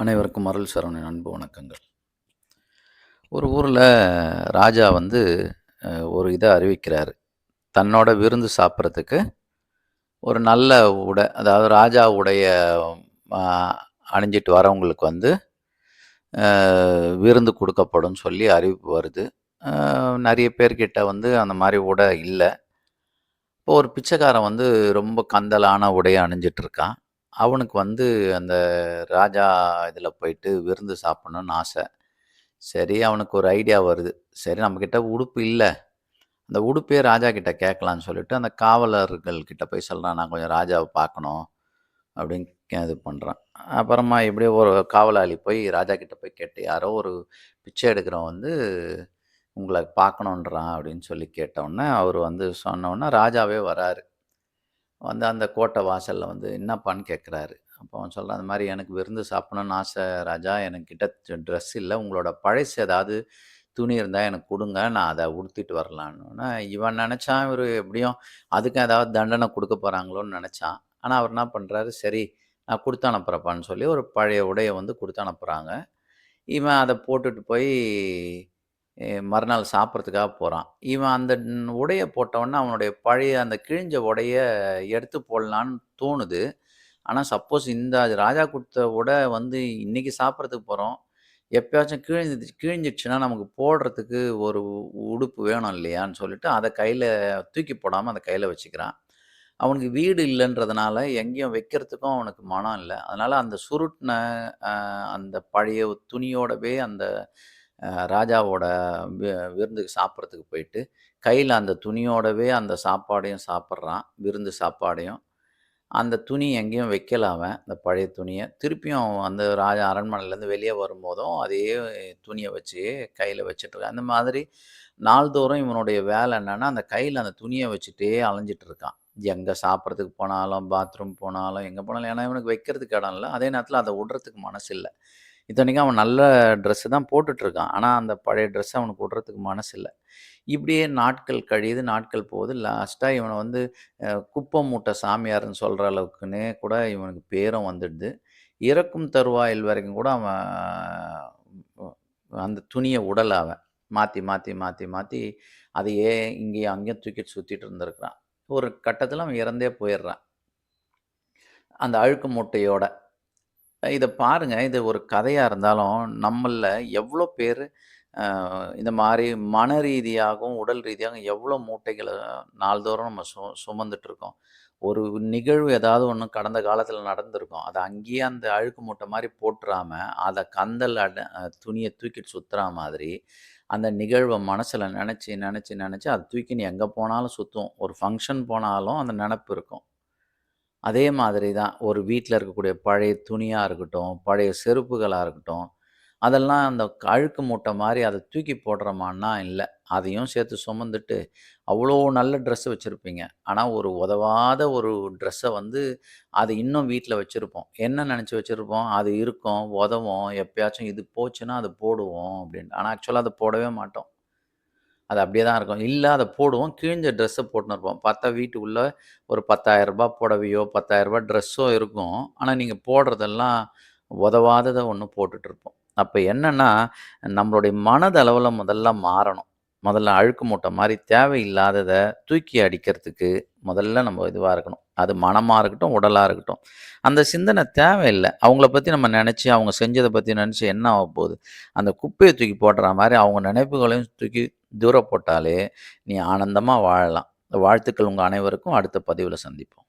அனைவருக்கும் அருள் சரவணன் அன்பு வணக்கங்கள். ஒரு ஊரில் ராஜா வந்து ஒரு இதை அறிவிக்கிறார். தன்னோட விருந்து சாப்பிட்றதுக்கு ஒரு நல்ல உடை அதாவது ராஜா உடைய அணிஞ்சிட்டு வரவங்களுக்கு வந்து விருந்து கொடுக்கப்படும் சொல்லி அறிவிப்பு வருது. நிறைய பேர்கிட்ட வந்து அந்த மாதிரி உடை இல்லை. இப்போ ஒரு பிச்சைக்காரன் வந்து ரொம்ப கந்தலான உடையை அணிஞ்சிட்ருக்கான் அவனுக்கு வந்து அந்த ராஜா இதில் போயிட்டு விருந்து சாப்பிட்ணுன்னு ஆசை. சரி அவனுக்கு ஒரு ஐடியா வருது. சரி நம்மக்கிட்ட உடுப்பு இல்லை. அந்த உடுப்பே ராஜா கிட்ட கேட்கலான்னு சொல்லிட்டு அந்த காவலர்கள் கிட்ட போய் சொல்கிறான் நான் கொஞ்சம் ராஜாவை பார்க்கணும் அப்படின்னு கே- இது பண்ணுறான் அப்புறமா எப்படியோ ஒரு காவலாளி போய் ராஜா கிட்ட போய் கேட்டு யாரோ ஒரு பிச்சை எடுக்கிறவன் வந்து உங்களை பார்க்கணுன்றான் அப்படின்னு சொல்லி கேட்டவுடனே அவர் வந்து சொன்னோடனே ராஜாவே வராரு. வந்து அந்த கோட்டை வாசலில் வந்து என்னப்பான்னு கேட்குறாரு. அப்போ அவன் சொல்கிறான் அந்த மாதிரி எனக்கு விருந்து சாப்பிடணும்னு ஆசை ராஜா எனக்கிட்ட ட்ரெஸ் இல்லை. உங்களோட பழசு ஏதாவது துணி இருந்தால் எனக்கு கொடுங்க. நான் அதை உடுத்திட்டு வரலான்னு இவன் நினச்சான் இவர் எப்படியும் அதுக்கும் ஏதாவது தண்டனை கொடுக்க போகிறாங்களோன்னு நினச்சான். ஆனால் அவர் என்ன பண்ணுறாரு சரி நான் கொடுத்து அனுப்புகிறப்பான்னு சொல்லி ஒரு பழைய உடையை வந்து கொடுத்து அனுப்புகிறாங்க இவன் அதை போட்டுட்டு போய் மறுநாள் சாப்பிட்றதுக்காக போகிறான் இவன் அந்த உடையை உடைய போட்டவொடனே அவனுடைய பழைய அந்த கிழிஞ்ச உடைய எடுத்து போடலான்னு தோணுது. ஆனால் சப்போஸ் இந்த ராஜா கொடுத்த உடை வந்து இன்னைக்கு சாப்பிட்றதுக்கு போகிறோம் எப்பயாச்சும் கிழிஞ்சு கிழிஞ்சிடுச்சுன்னா நமக்கு போடுறதுக்கு ஒரு உடுப்பு வேணும் இல்லையான்னு சொல்லிட்டு அதை கையில் தூக்கி போடாமல் அதை கையில் வச்சுக்கிறான். அவனுக்கு வீடு இல்லைன்றதுனால எங்கேயும் வைக்கிறதுக்கும் அவனுக்கு மனம் இல்லை. அதனால் அந்த சுருட்டின அந்த பழைய துணியோடவே அந்த ராஜாவோட வி- விருந்துக்கு சாப்பிட்றதுக்கு போயிட்டு கையில் அந்த துணியோடவே அந்த சாப்பாடையும் சாப்பிட்றான் விருந்து சாப்பாடையும். அந்த துணி எங்கேயும் வைக்கல அவன் அந்த பழைய துணியை. திருப்பியும் அவன் அந்த ராஜா அரண்மனையிலேருந்து வெளியே வரும்போதும் அதே துணியை வச்சு கையில் வச்சிட்ருக்கான் அந்த மாதிரி நாள்தோறும் இவனுடைய வேலை என்னென்னா அந்த கையில் அந்த துணியை வச்சுட்டே அலைஞ்சிட்டு இருக்கான். எங்கே சாப்பிட்றதுக்கு போனாலும் பாத்ரூம் போனாலும் எங்கே போனாலும் ஏன்னா இவனுக்கு வைக்கிறதுக்கு இடம் இல்லை. அதே நேரத்தில் அதை விடுறதுக்கு மனசு இல்லை. இத்தனைக்கும் அவன் நல்ல ட்ரெஸ்ஸு தான் போட்டுட்ருக்கான். ஆனால் அந்த பழைய ட்ரெஸ்ஸை அவனுக்கு விடுறதுக்கு மனசு இல்லை இப்படியே நாட்கள் கழியுது நாட்கள் போகுது. லாஸ்ட்டாக இவனை வந்து குப்பம் மூட்டை சாமியார்னு சொல்கிற அளவுக்குன்னே கூட இவனுக்கு பேரும் வந்துடுது. இறக்கும் தருவாயில் வரைக்கும் கூட அவன் அந்த துணியை உடல் அவன். மாற்றி மாற்றி மாற்றி மாற்றி அதையே இங்கேயும் அங்கேயும் தூக்கிட்டு சுற்றிட்டு இருந்திருக்கிறான். ஒரு கட்டத்தில் அவன் இறந்தே போயிடுறான். அந்த அழுக்கு மூட்டையோட. இதை பாருங்க. இது ஒரு கதையாக இருந்தாலும் நம்மளில் எவ்வளோ பேர் இந்த மாதிரி மன ரீதியாகவும் உடல் ரீதியாகவும் எவ்வளோ மூட்டைகளை நாள்தோறும் நம்ம சு சுமந்துட்டுருக்கோம் ஒரு நிகழ்வு ஏதாவது ஒன்று கடந்த காலத்தில் நடந்திருக்கும். அதை அங்கேயே அந்த அழுக்கு மூட்டை மாதிரி போட்டுறாம அதை கந்தல் அட துணியை தூக்கிட்டு சுற்றுற மாதிரி அந்த நிகழ்வை மனசில் நினச்சி நினச்சி நினச்சி அதை தூக்கின்னு எங்கே போனாலும் சுற்றும் ஒரு ஃபங்க்ஷன் போனாலும் அந்த நினப்பு இருக்கும். அதே மாதிரி தான் ஒரு வீட்டில் இருக்கக்கூடிய பழைய துணியாக இருக்கட்டும் பழைய செருப்புகளாக இருக்கட்டும் அதெல்லாம் அந்த அழுக்கு மூட்டை மாதிரி அதை தூக்கி போடுறோமான்னா இல்லை. அதையும் சேர்த்து சுமந்துட்டு அவ்வளோ நல்ல ட்ரெஸ் வச்சுருப்பீங்க. ஆனால் ஒரு உதவாத ஒரு ட்ரெஸ்ஸை வந்து அது இன்னும் வீட்டில் வச்சுருப்போம். என்ன நினச்சி வச்சுருப்போம்? அது இருக்கும் உதவும் எப்பயாச்சும் இது போச்சுன்னா அது போடுவோம் அப்படின்ட்டு ஆனால் ஆக்சுவலாக அதை போடவே மாட்டோம். அது அப்படியே தான் இருக்கும். இல்லை அதை போடுவோம். கிழிஞ்ச ட்ரெஸ்ஸை போட்டுன்னு இருப்போம். பார்த்தா வீட்டுக்குள்ளே ஒரு பத்தாயிரரூபா புடவையோ பத்தாயிரரூபா ட்ரெஸ்ஸோ இருக்கும். ஆனால் நீங்கள் போடுறதெல்லாம் உதவாததை ஒன்று போட்டுட்ருப்போம் அப்போ என்னென்னா நம்மளுடைய மனதளவில் முதல்ல மாறணும். முதல்ல அழுக்கு மூட்டை மாதிரி தேவையில்லாததை தூக்கி அடிக்கிறதுக்கு முதல்ல நம்ம இதுவாக இருக்கணும். அது மனமாக இருக்கட்டும் உடலாக இருக்கட்டும். அந்த சிந்தனை தேவையில்லை. அவங்கள பற்றி நம்ம நினச்சி அவங்க செஞ்சதை பற்றி நினச்சி என்ன ஆக போகுது? அந்த குப்பையை தூக்கி போடுற மாதிரி அவங்க நினைப்புகளையும் தூக்கி தூர போட்டாலே நீ ஆனந்தமாக வாழலாம். வாழ்த்துக்கள் உங்கள் அனைவருக்கும். அடுத்த பதிவில் சந்திப்போம்.